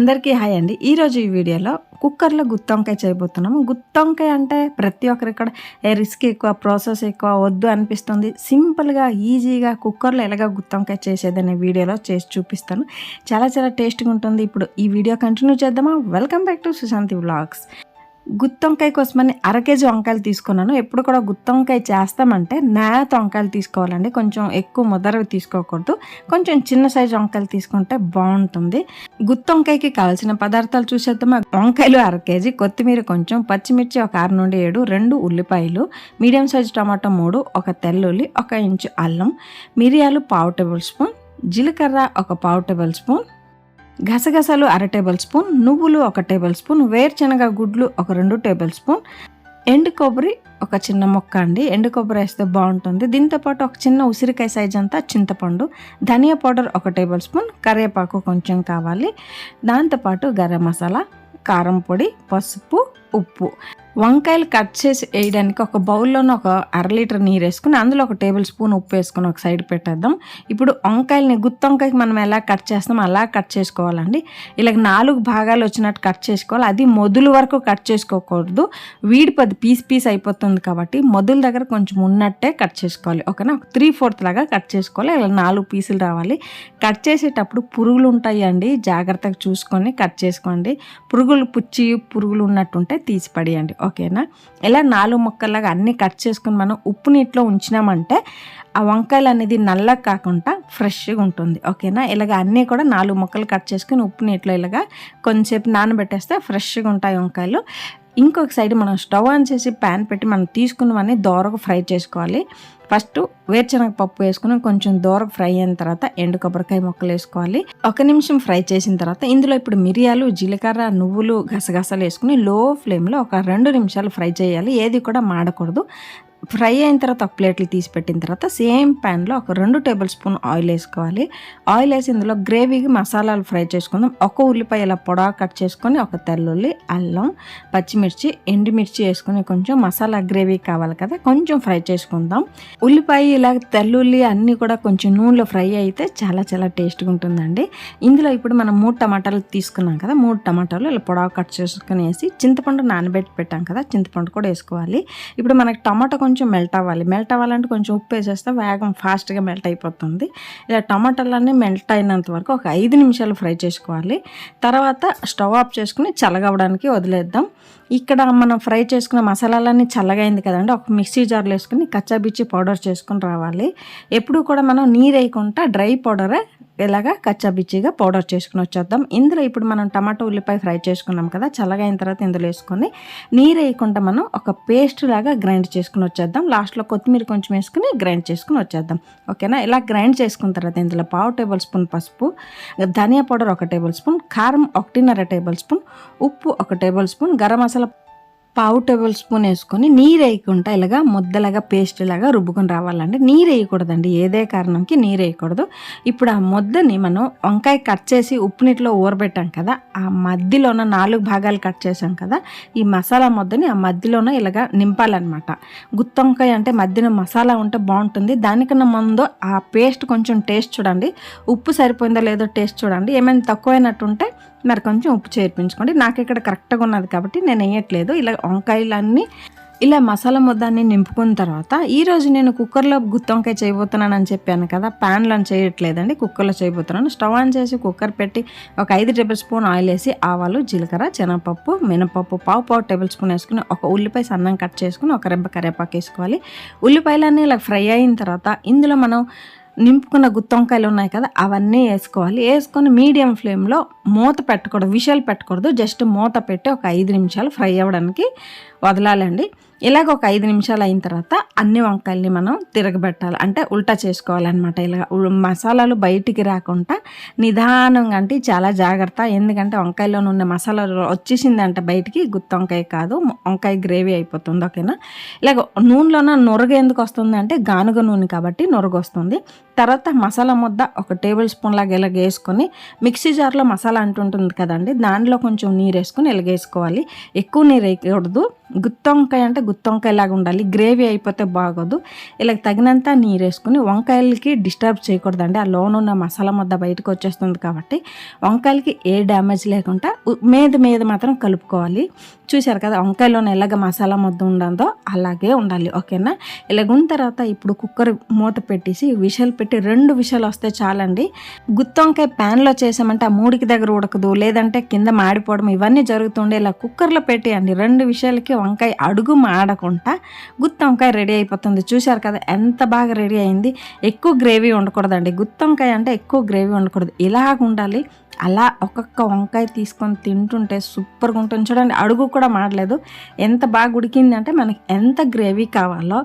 అందరికీ హాయ్ అండి. ఈరోజు ఈ వీడియోలో కుక్కర్లో గుత్తొంకాయ చేయబోతున్నాము. గుత్తొంకాయ అంటే ప్రతి ఒక్కరు ఇక్కడ రిస్క్ ఎక్కువ ప్రాసెస్ ఎక్కువ వద్దు అనిపిస్తుంది. సింపుల్గా ఈజీగా కుక్కర్లో ఎలాగ గుత్తొంకాయ చేసేదనే వీడియోలో చేసి చూపిస్తాను. చాలా చాలా టేస్ట్గా ఉంటుంది. ఇప్పుడు ఈ వీడియో కంటిన్యూ చేద్దామా? Welcome back to Sushanthi vlogs. గుత్తొంకాయ కోసమని అర కేజీ వంకాయలు తీసుకున్నాను. ఎప్పుడు కూడా గుత్తొంకాయ చేస్తామంటే నేత వంకాయలు తీసుకోవాలండి. కొంచెం ఎక్కువ ముదరవి తీసుకోకూడదు. కొంచెం చిన్న సైజు వంకాయలు తీసుకుంటే బాగుంటుంది. గుత్తొంకాయకి కావాల్సిన పదార్థాలు చూసేద్దాం వంకాయలు అర కేజీ కొత్తిమీర కొంచెం పచ్చిమిర్చి ఒక ఆరు నుండి ఏడు రెండు ఉల్లిపాయలు మీడియం సైజు టమాటో మూడు ఒక తెల్లుల్లి ఒక ఇంచు అల్లం మిరియాలు పావు టేబుల్ స్పూన్ జీలకర్ర ఒక పావు టేబుల్ స్పూన్ గసగసాలు అర టేబుల్ స్పూన్ నువ్వులు ఒక టేబుల్ స్పూన్ వేరుశనగ గుడ్లు ఒక రెండు టేబుల్ స్పూన్ ఎండు కొబ్బరి ఒక చిన్న మొక్క అండి. ఎండు కొబ్బరి వేస్తే బాగుంటుంది. దీంతోపాటు ఒక చిన్న ఉసిరికాయ సైజ్ అంతా చింతపండు ధనియా పౌడర్ ఒక టేబుల్ స్పూన్ కరివేపాకు కొంచెం కావాలి. దాంతోపాటు గరం మసాలా కారం పొడి పసుపు ఉప్పు. వంకాయలు కట్ చేసి వేయడానికి ఒక బౌల్లోనే ఒక అర లీటర్ నీరు వేసుకుని అందులో ఒక టేబుల్ స్పూన్ ఉప్పు వేసుకుని ఒక సైడ్ పెట్టేద్దాం. ఇప్పుడు వంకాయలని గుత్తి వంకాయకి మనం ఎలా కట్ చేస్తాం అలా కట్ చేసుకోవాలండి. ఇలాగ నాలుగు భాగాలు వచ్చినట్టు కట్ చేసుకోవాలి. అది మొదలు వరకు కట్ చేసుకోకూడదు. వీడి పది పీస్ పీస్ అయిపోతుంది కాబట్టి మొదలు దగ్గర కొంచెం ఉన్నట్టే కట్ చేసుకోవాలి. ఓకేనా? ఒక త్రీ ఫోర్త్ లాగా కట్ చేసుకోవాలి. ఇలా నాలుగు పీసులు రావాలి. కట్ చేసేటప్పుడు పురుగులు ఉంటాయి అండి జాగ్రత్తగా చూసుకొని కట్ చేసుకోండి. పురుగులు పుచ్చి పురుగులు ఉన్నట్టుంటే తీసి పడేయండి ఓకేనా? ఇలా నాలుగు ముక్కల్లాగా అన్నీ కట్ చేసుకుని మనం ఉప్పు నీటిలో ఉంచినామంటే ఆ వంకాయలు అనేది నల్ల కాకుండా ఫ్రెష్గా ఉంటుంది ఓకేనా? ఇలాగ అన్నీ కూడా నాలుగు ముక్కలు కట్ చేసుకుని ఉప్పు నీటిలో ఇలాగా కొంచెంసేపు నానబెట్టేస్తే ఫ్రెష్గా ఉంటాయి వంకాయలు. ఇంకొక సైడ్ మనం స్టవ్ ఆన్ చేసి ప్యాన్ పెట్టి మనం తీసుకున్నవన్నీ దోరకు ఫ్రై చేసుకోవాలి. ఫస్ట్ వేరుశనగ పప్పు వేసుకుని కొంచెం దోరకు ఫ్రై అయిన తర్వాత ఎండు కొబ్బరికాయ ముక్కలు వేసుకోవాలి. ఒక నిమిషం ఫ్రై చేసిన తర్వాత ఇందులో ఇప్పుడు మిరియాలు జీలకర్ర నువ్వులు గసగసాలు వేసుకుని లో ఫ్లేమ్లో ఒక రెండు నిమిషాలు ఫ్రై చేయాలి. ఏది కూడా మాడకూడదు. ఫ్రై అయిన తర్వాత ఒక ప్లేట్లు తీసి పెట్టిన తర్వాత సేమ్ ప్యాన్లో ఒక రెండు టేబుల్ స్పూన్ ఆయిల్ వేసుకోవాలి. ఆయిల్ వేసి ఇందులో గ్రేవీకి మసాలాలు ఫ్రై చేసుకుందాం. ఒక ఉల్లిపాయ ఇలా పొడా కట్ చేసుకొని ఒక తెల్లుల్లి అల్లం పచ్చిమిర్చి ఎండుమిర్చి వేసుకొని కొంచెం మసాలా గ్రేవీ కావాలి కదా కొంచెం ఫ్రై చేసుకుందాం. ఉల్లిపాయ ఇలా తెల్లుల్లి అన్నీ కూడా కొంచెం నూనెలో ఫ్రై అయితే చాలా చాలా టేస్ట్గా ఉంటుందండి. ఇందులో ఇప్పుడు మనం మూడు టమాటాలు తీసుకున్నాం కదా మూడు టమాటాలు ఇలా పొడవ కట్ చేసుకుని వేసి చింతపండు నానబెట్టి పెట్టాం కదా చింతపండు కూడా వేసుకోవాలి. ఇప్పుడు మనకి టమాటా కొంచెం మెల్ట్ అవ్వాలి. మెల్ట్ అవ్వాలంటే కొంచెం ఉప్పు వేసేస్తే వేగం ఫాస్ట్గా మెల్ట్ అయిపోతుంది. ఇలా టమాటాలన్నీ మెల్ట్ అయినంత వరకు ఒక ఐదు నిమిషాలు ఫ్రై చేసుకోవాలి. తర్వాత స్టవ్ ఆఫ్ చేసుకుని చల్లగవడానికి వదిలేద్దాం. ఇక్కడ మనం ఫ్రై చేసుకున్న మసాలాలన్నీ చల్లగైంది అయింది కదండి. ఒక మిక్సీ జార్లో వేసుకుని కచ్చాబిచ్చి పౌడర్ చేసుకుని రావాలి. ఎప్పుడు కూడా మనం నీరు వేయకుండా డ్రై పౌడరే ఇలాగా కచ్చాబిచ్చిగా పౌడర్ చేసుకుని వచ్చేద్దాం. ఇందులో ఇప్పుడు మనం టమాటో ఉల్లిపాయ ఫ్రై చేసుకున్నాం కదా చల్లగా అయిన తర్వాత ఇందులో వేసుకొని నీరు వేయకుండా మనం ఒక పేస్ట్ లాగా గ్రైండ్ చేసుకుని వచ్చేద్దాం. లాస్ట్లో కొత్తిమీర కొంచెం వేసుకుని గ్రైండ్ చేసుకుని వచ్చేద్దాం. ఓకేనా? ఇలా గ్రైండ్ చేసుకున్న తర్వాత ఇందులో పావు టేబుల్ స్పూన్ పసుపు ధనియా పౌడర్ ఒక టేబుల్ స్పూన్ కారం ఒకటిన్నర టేబుల్ స్పూన్ ఉప్పు ఒక టేబుల్ స్పూన్ గరం మసాలా పావు టేబుల్ స్పూన్ వేసుకొని నీరు వేయకుండా ఇలాగా ముద్దలాగా పేస్ట్ లాగా రుబ్బుకొని రావాలండి. నీరు వేయకూడదండి. ఏదే కారణంకి నీరు వేయకూడదు. ఇప్పుడు ఆ ముద్దని మనం వంకాయ కట్ చేసి ఉప్పు నీటిలో ఊరబెట్టాం కదా ఆ మధ్యలోన నాలుగు భాగాలు కట్ చేసాం కదా ఈ మసాలా ముద్దని ఆ మధ్యలోన ఇలాగా నింపాలన్నమాట. గుత్తొంకాయ అంటే మధ్యన మసాలా ఉంటే బాగుంటుంది. దానికన్నా ముందు ఆ పేస్ట్ కొంచెం టేస్ట్ చూడండి. ఉప్పు సరిపోయిందో లేదో టేస్ట్ చూడండి. ఏమైనా తక్కువైనట్టుంటే మరి కొంచెం ఉప్పు చేర్పించుకోండి. నాకు ఇక్కడ కరెక్ట్గా ఉన్నది కాబట్టి నేను వేయట్లేదు. ఇలా వంకాయలన్నీ ఇలా మసాలా ముద్దాన్ని నింపుకున్న తర్వాత ఈరోజు నేను కుక్కర్లో గుత్తొంకాయ చేయబోతున్నానని చెప్పాను కదా ప్యాన్లో చేయట్లేదండి కుక్కర్లో చేయబోతున్నాను. స్టవ్ ఆన్ చేసి కుక్కర్ పెట్టి ఒక ఐదు టేబుల్ స్పూన్ ఆయిల్ వేసి ఆవాలు జీలకర్ర శనగపప్పు మినపప్పు పావు పావు టేబుల్ స్పూన్ వేసుకుని ఒక ఉల్లిపాయ సన్నం కట్ చేసుకుని ఒక రెబ్బ కరివేపాకు వేసుకోవాలి. ఉల్లిపాయలన్నీ ఇలా ఫ్రై అయిన తర్వాత ఇందులో మనం నింపుకున్న గుత్తొంకాయలు ఉన్నాయి కదా అవన్నీ వేసుకోవాలి. వేసుకొని మీడియం ఫ్లేమ్లో మూత పెట్టకూడదు విషయాలు పెట్టకూడదు. జస్ట్ మూత పెట్టి ఒక ఐదు నిమిషాలు ఫ్రై అవ్వడానికి వదలాలండి. ఇలాగ ఒక ఐదు నిమిషాలు అయిన తర్వాత అన్ని వంకాయల్ని మనం తిరగబెట్టాలి. అంటే ఉల్టా చేసుకోవాలన్నమాట. ఇలా మసాలాలు బయటికి రాకుండా నిదానంగా అంటే చాలా జాగ్రత్త. ఎందుకంటే వంకాయలో ఉన్న మసాలా వచ్చేసిందంటే బయటికి గుత్తి వంకాయ కాదు వంకాయ గ్రేవీ అయిపోతుంది ఓకేనా? ఇలాగ నూనెలోన నొరగ ఎందుకు వస్తుంది అంటే గానుగ నూనె కాబట్టి నొరగ వస్తుంది తర్వాత మసాలా ముద్ద ఒక టేబుల్ స్పూన్ లాగా ఇలాగ వేసుకొని మిక్సీ జార్లో మసాలా అంటుంటుంది కదండి దానిలో కొంచెం నీరు వేసుకొని ఇలాగేసుకోవాలి ఎక్కువ నీరు వేయకూడదు. గుత్తొంకాయ అంటే గుత్తొంకాయ లాగా ఉండాలి. గ్రేవీ అయిపోతే బాగోదు. ఇలా తగినంత నీరు వేసుకుని వంకాయలకి డిస్టర్బ్ చేయకూడదండి. ఆ లోన్ ఉన్న మసాలా ముద్ద బయటకు వచ్చేస్తుంది కాబట్టి వంకాయలకి ఏ డ్యామేజ్ లేకుండా మీద మీద మాత్రం కలుపుకోవాలి. చూశారు కదా వంకాయలోనే ఎలాగ మసాలా ముద్ద ఉండదో అలాగే ఉండాలి. ఓకేనా? ఇలాగ ఉన్న తర్వాత ఇప్పుడు కుక్కర్ మూత పెట్టేసి విషయాలు పెట్టి రెండు విషయాలు వస్తే చాలండి. గుత్తొంకాయ ప్యాన్లో చేసామంటే ఆ మూడికి దగ్గర ఉడకదు లేదంటే కింద మాడిపోవడం ఇవన్నీ జరుగుతుండే ఇలా కుక్కర్లో పెట్టేయండి. రెండు విషయాలకి వంకాయ అడుగు మాడకుండా గుత్తొంకాయ రెడీ అయిపోతుంది. చూశారు కదా ఎంత బాగా రెడీ అయింది. ఎక్కువ గ్రేవీ ఉండకూడదండి. గుత్తొంకాయ అంటే ఎక్కువ గ్రేవీ ఉండకూడదు. ఇలాగ ఉండాలి అలా ఒక్కొక్క వంకాయ తీసుకొని తింటుంటే సూపర్గా ఉంటుంది. చూడండి అడుగు కూడా మాడలేదు ఎంత బాగా ఉడికింది అంటే మనకి ఎంత గ్రేవీ కావాలో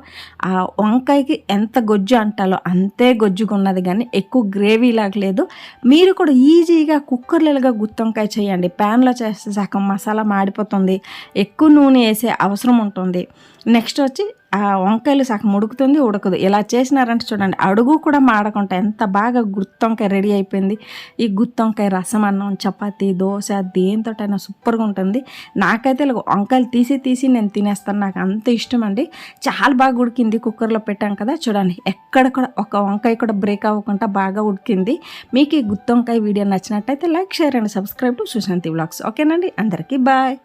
ఆ వంకాయకి ఎంత గొజ్జు అంటాలో అంతే గొజ్జుగా ఉన్నది కానీ ఎక్కువ గ్రేవీ లాగా లేదు. మీరు కూడా ఈజీగా కుక్కర్లుగా గుత్తొంకాయ చేయండి. ప్యాన్లో చేస్తే సగం మసాలా మాడిపోతుంది. ఎక్కువ నూనె వేసే అవసరం ఉంటుంది. నెక్స్ట్ వచ్చి ఆ వంకాయలు సగం ఉడుకుతుంది ఉడకదు. ఇలా చేసినారంటే చూడండి అడుగు కూడా మాడకుండా ఎంత బాగా గుత్తొంకాయ రెడీ అయిపోయింది. ఈ గుత్తొంకాయ రసం అన్నం చపాతీ దోశ దేంతోటైనా సూపర్గా ఉంటుంది. నాకైతే ఇలా వంకాయలు తీసి తీసి నేను తినేస్తాను. నాకు అంత ఇష్టం అండి. చాలా బాగా ఉడికింది కుక్కర్లో పెట్టాం కదా చూడండి. ఎక్కడ కూడా ఒక వంకాయ కూడా బ్రేక్ అవ్వకుండా బాగా ఉడికింది. మీకు ఈ గుత్తొంకాయ వీడియో నచ్చినట్టయితే like share and subscribe to Sushanti vlogs ఓకేనండి? అందరికీ బాయ్.